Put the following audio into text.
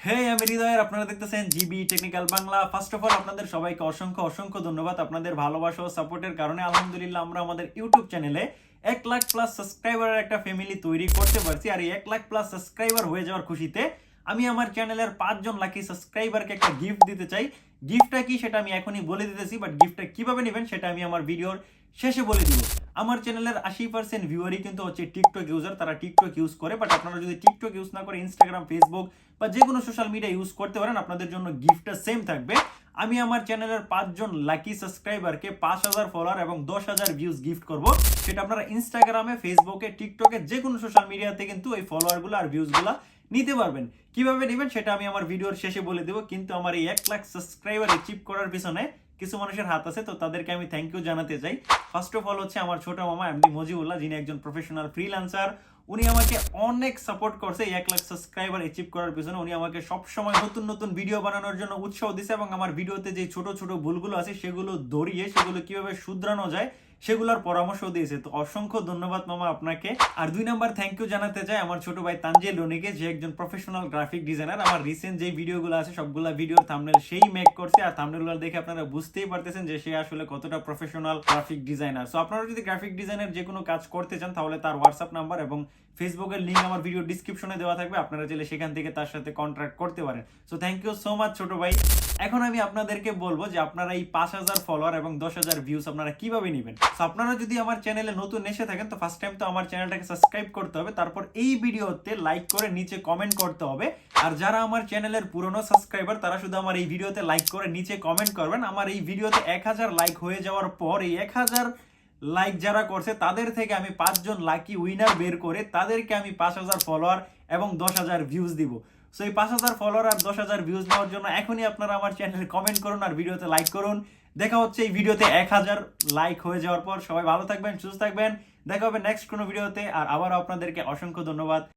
হে আমি হৃদয়ের আপনারা দেখতেছেন GB technical Bangla first of all আপনাদের সবাইকে অসংখ্য অসংখ্য ধন্যবাদ। আপনাদের ভালোবাসা ও সাপোর্টের কারণে আলহামদুলিল্লাহ আমরা আমাদের ইউটিউব চ্যানেলে এক লাখ প্লাস সাবস্ক্রাইবারের একটা ফ্যামিলি তৈরি করতে পারছি। আর এই এক লাখ প্লাস সাবস্ক্রাইবার হয়ে যাওয়ার খুশিতে আমি আমার চ্যানেলের পাঁচজন লাকি সাবস্ক্রাইবারকে একটা গিফট দিতে চাই। গিফটটা কি সেটা আমি এখনই বলে দিতেছি বাট গিফটটা কীভাবে নেবেন সেটা আমি আমার ভিডিওর শেষে বলে দিব। আমার চ্যানেলের আশি পার্সেন্ট ভিউয়ারই কিন্তু হচ্ছে টিকটক ইউজার তারা টিকটক ইউজ করে বাট আপনারা যদি টিকটক ইউজ না করে ইনস্টাগ্রাম ফেসবুক বা যে কোনো সোশ্যাল মিডিয়া ইউজ করতে পারেন, আপনাদের জন্য গিফটটা সেম থাকবে। আমি আমার চ্যানেলের পাঁচজন লাকি সাবস্ক্রাইবারকে পাঁচ হাজার ফলোয়ার এবং দশ হাজার ভিউজ গিফট করব। সেটা আপনারা ইনস্টাগ্রামে ফেসবুকে টিকটকে যে কোনো সোশ্যাল মিডিয়াতে কিন্তু এই ফলোয়ারগুলো আর ভিউজগুলো নিতে পারবেন। কীভাবে নেবেন সেটা আমি আমার ভিডিওর শেষে বলে দেবো। কিন্তু আমার এই এক লাখ সাবস্ক্রাইবার অ্যাচিভ করার পিছনে কিছু মানুষের হাত আছে, তো তাদেরকে আমি থ্যাংক ইউ জানাতে চাই। ফার্স্ট অফ অল হচ্ছে আমার ছোট মামা এমডি মজিউল্লাহ যিনি একজন প্রফেশনাল ফ্রিল্যান্সার উনি আমাকে অনেক সাপোর্ট করছে এক লাখ সাবস্ক্রাইবার অ্যাচিভ করার পিছনে। উনি আমাকে সবসময় নতুন নতুন ভিডিও বানানোর জন্য উৎসাহ দিছে এবং আমার ভিডিওতে যে ছোট ছোট ভুলগুলো আছে সেগুলো ধরিয়ে, সেগুলো কীভাবে শুধরানো যায় সেগুলোর পরামর্শ দিয়েছে। তো অসংখ্য ধন্যবাদ মামা আপনাকে। আর দুই নাম্বার থ্যাংক ইউ জানাতে চাই আমার ছোট ভাই তানজিল রনিকে, যে একজন প্রফেশনাল গ্রাফিক ডিজাইনার আমার রিসেন্ট যে ভিডিওগুলো আছে, সবগুলা ভিডিওর থাম্বনেল সেই মেক করছে। আর থাম্বনেলগুলো দেখে আপনারা বুঝতেই পারতেছেন যে সে আসলে কতটা প্রফেশনাল গ্রাফিক ডিজাইনার সো আপনারা যদি গ্রাফিক ডিজাইনের যে কোনো কাজ করতে চান, তাহলে তার হোয়াটসঅ্যাপ নাম্বার এবং ফেসবুকের লিঙ্ক আমার ভিডিও ডিসক্রিপশনে দেওয়া থাকবে। আপনারা চাইলে সেখান থেকে তার সাথে কন্ট্রাক্ট করতে পারেন। So thank you so much ছোট ভাই। এখন আমি আপনাদেরকে বলব যে আপনারা এই পাঁচ হাজার ফলোয়ার এবং দশ হাজার ভিউজ আপনারা কীভাবে নেবেন? আপনারা যদি আমার চ্যানেলে নতুন এসে থাকেন, তো ফার্স্ট টাইম তো আমার চ্যানেলটাকে সাবস্ক্রাইব করতে হবে। তারপর এই ভিডিওতে লাইক করে নিচে কমেন্ট করতে হবে। আর যারা আমার চ্যানেলের পুরনো সাবস্ক্রাইবার তারা শুধু আমার এই ভিডিওতে লাইক করে নিচে কমেন্ট করবেন। আমার এই ভিডিওতে এক হাজার লাইক হয়ে যাওয়ার পর, এই এক হাজার লাইক যারা করছে, তাদের থেকে আমি পাঁচজন লাকি উইনার বের করে তাদেরকে আমি পাঁচ হাজার ফলোয়ার এবং দশ হাজার ভিউজ দিব। সো এই পাঁচ হাজার ফলোয়ার আর দশ হাজার ভিউজ নেওয়ার জন্য এখনই আপনারা আমার চ্যানেলে কমেন্ট করুন আর ভিডিওতে লাইক করুন। দেখা হচ্ছে এই ভিডিওতে এক হাজার লাইক হয়ে যাওয়ার পর। সবাই ভালো থাকবেন, সুস্থ থাকবেন। দেখা হবে নেক্সট কোনো ভিডিওতে আর আবার আপনাদেরকে অসংখ্য ধন্যবাদ।